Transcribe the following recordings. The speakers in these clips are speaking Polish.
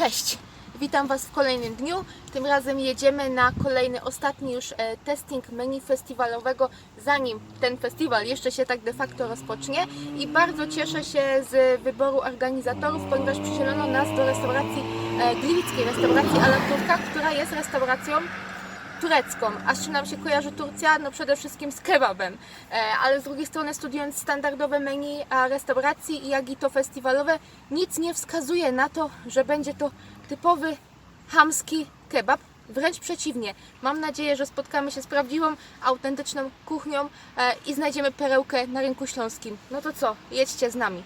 Cześć! Witam Was w kolejnym dniu. Tym razem jedziemy na kolejny, ostatni już e, testing menu festiwalowego, zanim ten festiwal jeszcze się tak de facto rozpocznie. I bardzo cieszę się z wyboru organizatorów, ponieważ przydzielono nas do restauracji e, gliwickiej, restauracji Ala Turka, która jest restauracją turecką. A z czym nam się kojarzy Turcja? No przede wszystkim z kebabem. E, ale z drugiej strony studiując standardowe menu restauracji, jak i to festiwalowe, nic nie wskazuje na to, że będzie to typowy hamski kebab. Wręcz przeciwnie. Mam nadzieję, że spotkamy się z prawdziwą, autentyczną kuchnią e, i znajdziemy perełkę na rynku śląskim. No to co? Jedźcie z nami.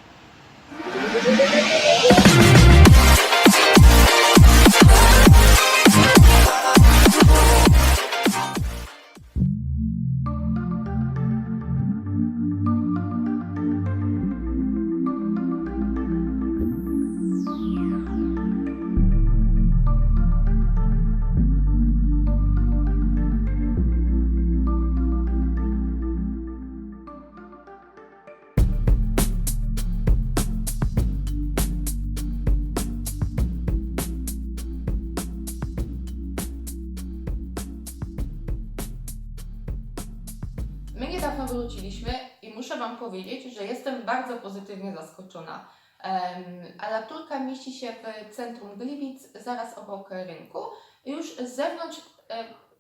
My niedawno wróciliśmy i muszę Wam powiedzieć, że jestem bardzo pozytywnie zaskoczona. Alaturka mieści się w centrum Gliwic, zaraz obok rynku. Już z zewnątrz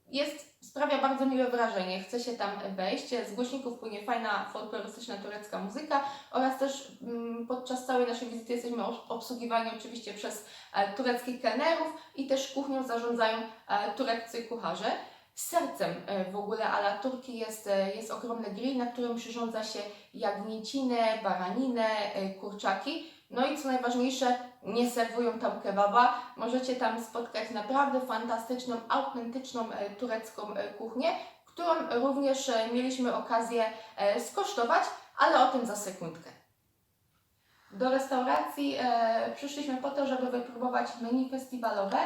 jest, sprawia bardzo miłe wrażenie. Chce się tam wejść. Z głośników płynie fajna folklorystyczna turecka muzyka oraz też mm, podczas całej naszej wizyty jesteśmy obsługiwani oczywiście przez e, tureckich kelnerów i też kuchnią zarządzają e, tureccy kucharze. Sercem e, w ogóle ala Turki jest, e, jest ogromny grill, na którym przyrządza się jagnięcinę, baraninę, e, kurczaki. No i co najważniejsze, nie serwują tam kebaba. Możecie tam spotkać naprawdę fantastyczną, autentyczną turecką kuchnię, którą również mieliśmy okazję skosztować, ale o tym za sekundkę. Do restauracji przyszliśmy po to, żeby wypróbować menu festiwalowe,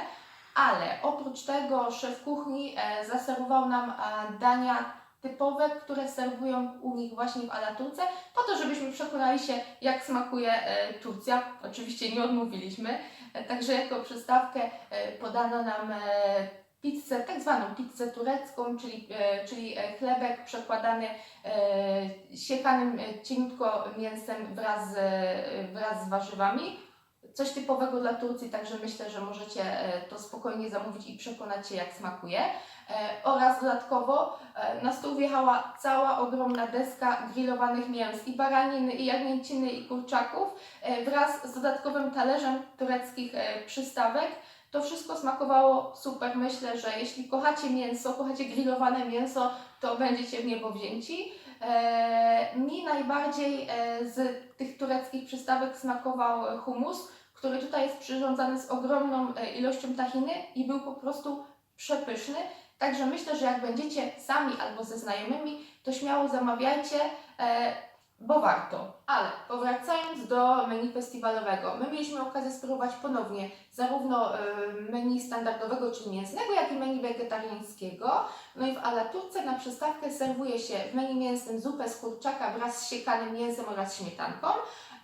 ale oprócz tego szef kuchni e, zaserwował nam e, dania typowe, które serwują u nich właśnie w Alaturce, po to, żebyśmy przekonali się, jak smakuje e, Turcja. Oczywiście nie odmówiliśmy, także jako przystawkę podano nam pizzę, tak zwaną pizzę turecką, czyli, czyli chlebek przekładany siekanym cieniutko mięsem wraz wraz z warzywami. Coś typowego dla Turcji, także myślę, że możecie e, to spokojnie zamówić i przekonać się, jak smakuje. E, Oraz dodatkowo e, na stół wjechała cała ogromna deska grillowanych mięs i baraniny, i jagnięciny, i kurczaków wraz z dodatkowym talerzem tureckich przystawek. To wszystko smakowało super. Myślę, że jeśli kochacie mięso, kochacie grillowane mięso, to będziecie w niebo wzięci. Mi najbardziej z tych tureckich przystawek smakował humus, który tutaj jest przyrządzany z ogromną e, ilością tahiny i był po prostu przepyszny. Także myślę, że jak będziecie sami albo ze znajomymi, to śmiało zamawiajcie, e, bo warto. Ale powracając do menu festiwalowego, my mieliśmy okazję spróbować ponownie zarówno e, menu standardowego, czyli mięsnego, jak i menu wegetariańskiego. No i w Alaturce na przystawkę serwuje się w menu mięsnym zupę z kurczaka wraz z siekanym mięsem oraz śmietanką,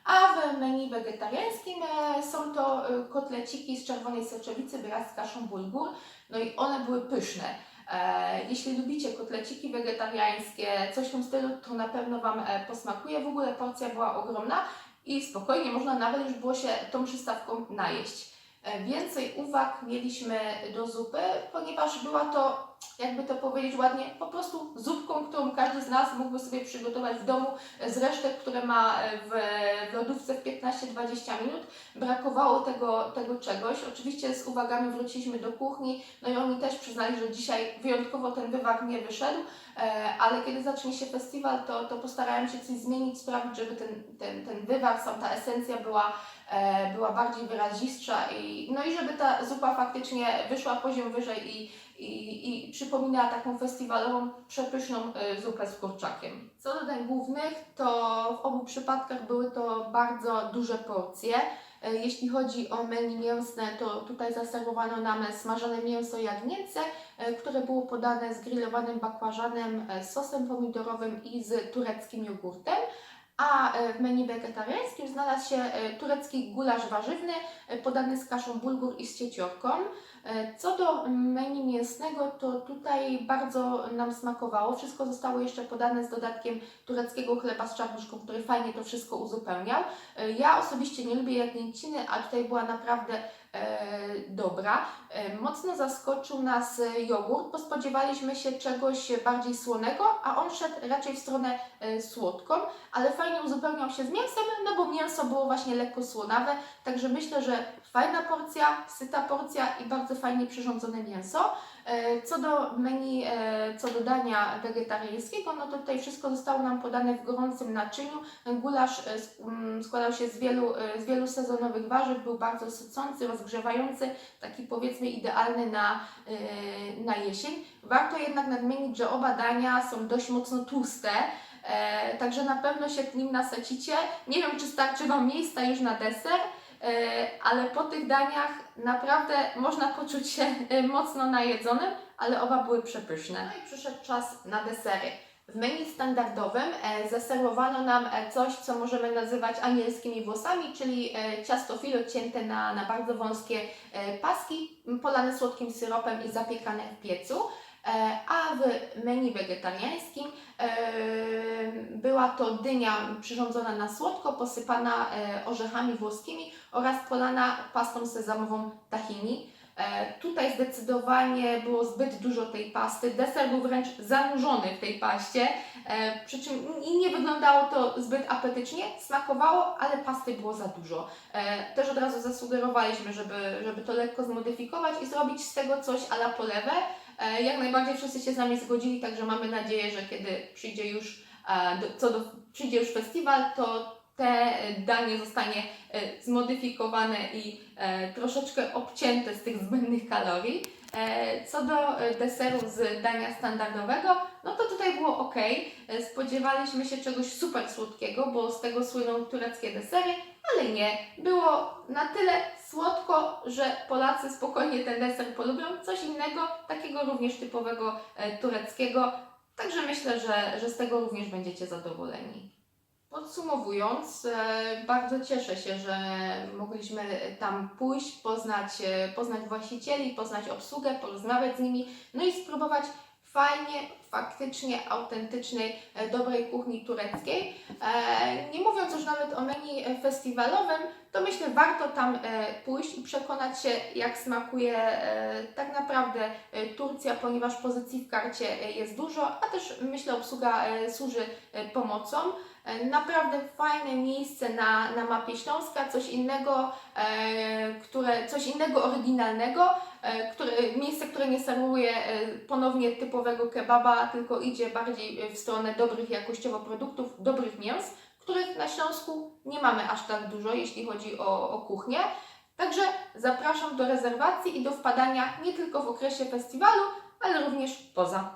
a w menu wegetariańskim e, są to e, kotleciki z czerwonej soczewicy wraz z kaszą bulgur. No i one były pyszne. E, jeśli lubicie kotleciki wegetariańskie, coś w tym stylu, to na pewno Wam posmakuje. W ogóle porcja była ogromna i spokojnie można nawet już było się tą przystawką najeść. E, Więcej uwag mieliśmy do zupy, ponieważ była to, jakby to powiedzieć ładnie, po prostu zupką, którą każdy z nas mógłby sobie przygotować w domu z resztek, które ma e, w, w lodówce w 15-20 minut. Brakowało tego, tego czegoś. Oczywiście z uwagami wróciliśmy do kuchni, no i oni też przyznali, że dzisiaj wyjątkowo ten wywar nie wyszedł, e, ale kiedy zacznie się festiwal, to, to postarają się coś zmienić, sprawić, żeby ten, ten, ten wywar, sam ta esencja była była bardziej wyrazistsza i, no i żeby ta zupa faktycznie wyszła poziom wyżej i, i, i przypominała taką festiwalową, przepyszną e, zupę z kurczakiem. Co do dań głównych, to w obu przypadkach były to bardzo duże porcje. E, Jeśli chodzi o menu mięsne, to tutaj zaserwowano nam smażone mięso jagnięce, e, które było podane z grillowanym bakłażanem, e, sosem pomidorowym i z tureckim jogurtem. A e, w menu wegetariańskim znalazł się e, turecki gulasz warzywny e, podany z kaszą bulgur i z cieciorką. Co do menu mięsnego, to tutaj bardzo nam smakowało. Wszystko zostało jeszcze podane z dodatkiem tureckiego chleba z czarnuszką, który fajnie to wszystko uzupełniał. Ja osobiście nie lubię jagnięciny, a tutaj była naprawdę dobra. E, Mocno zaskoczył nas e, jogurt, bo spodziewaliśmy się czegoś bardziej słonego, a on szedł raczej w stronę e, słodką, ale fajnie uzupełniał się z mięsem, no bo mięso było właśnie lekko słonawe, także myślę, że fajna porcja, syta porcja i bardzo fajnie przyrządzone mięso. E, Co do menu, e, co do dania wegetariańskiego, no to tutaj wszystko zostało nam podane w gorącym naczyniu. Gulasz e, sk- składał się z wielu, z wielu sezonowych warzyw, był bardzo sycący, rozgrzewający, taki powiedzmy idealny na, na jesień. Warto jednak nadmienić, że oba dania są dość mocno tłuste, także na pewno się nim nasacicie. Nie wiem, czy starczy Wam miejsca już na deser, ale po tych daniach naprawdę można poczuć się e, mocno najedzonym, ale oba były przepyszne. No i przyszedł czas na desery. W menu standardowym e, zaserwowano nam e, coś, co możemy nazywać anielskimi włosami, czyli e, ciasto filo cięte na, na bardzo wąskie e, paski, polane słodkim syropem i zapiekane w piecu. E, a w menu wegetariańskim e, była to dynia przyrządzona na słodko, posypana e, orzechami włoskimi oraz polana pastą sezamową tahini. E, Tutaj zdecydowanie było zbyt dużo tej pasty. Deser był wręcz zanurzony w tej paście, e, przy czym nie wyglądało to zbyt apetycznie. Smakowało, ale pasty było za dużo. Też od razu zasugerowaliśmy, żeby, żeby to lekko zmodyfikować i zrobić z tego coś a la polewę. Jak najbardziej wszyscy się z nami zgodzili, także mamy nadzieję, że kiedy przyjdzie już, co do, przyjdzie już festiwal, to te e, danie zostanie e, zmodyfikowane i e, troszeczkę obcięte z tych zbędnych kalorii. Co do deseru z dania standardowego, no to tutaj było ok. Spodziewaliśmy się czegoś super słodkiego, bo z tego słyną tureckie desery, ale nie. Było na tyle słodko, że Polacy spokojnie ten deser polubią. Coś innego, takiego również typowego tureckiego. Także myślę, że, że z tego również będziecie zadowoleni. Podsumowując, e, bardzo cieszę się, że mogliśmy tam pójść, poznać, e, poznać właścicieli, poznać obsługę, porozmawiać z nimi, no i spróbować fajnie, faktycznie autentycznej, e, dobrej kuchni tureckiej. E, Nie mówiąc już nawet o menu festiwalowym, to myślę warto tam e, pójść i przekonać się, jak smakuje tak naprawdę Turcja, ponieważ pozycji w karcie jest dużo, a też myślę obsługa służy pomocą. E, Naprawdę fajne miejsce na, na mapie Śląska, coś innego, e, które, coś innego oryginalnego, e, które, miejsce, które nie serwuje ponownie typowego kebaba, tylko idzie bardziej w stronę dobrych jakościowo produktów, dobrych mięs, których na Śląsku nie mamy aż tak dużo, jeśli chodzi o, o kuchnię. Także zapraszam do rezerwacji i do wpadania nie tylko w okresie festiwalu, ale również poza.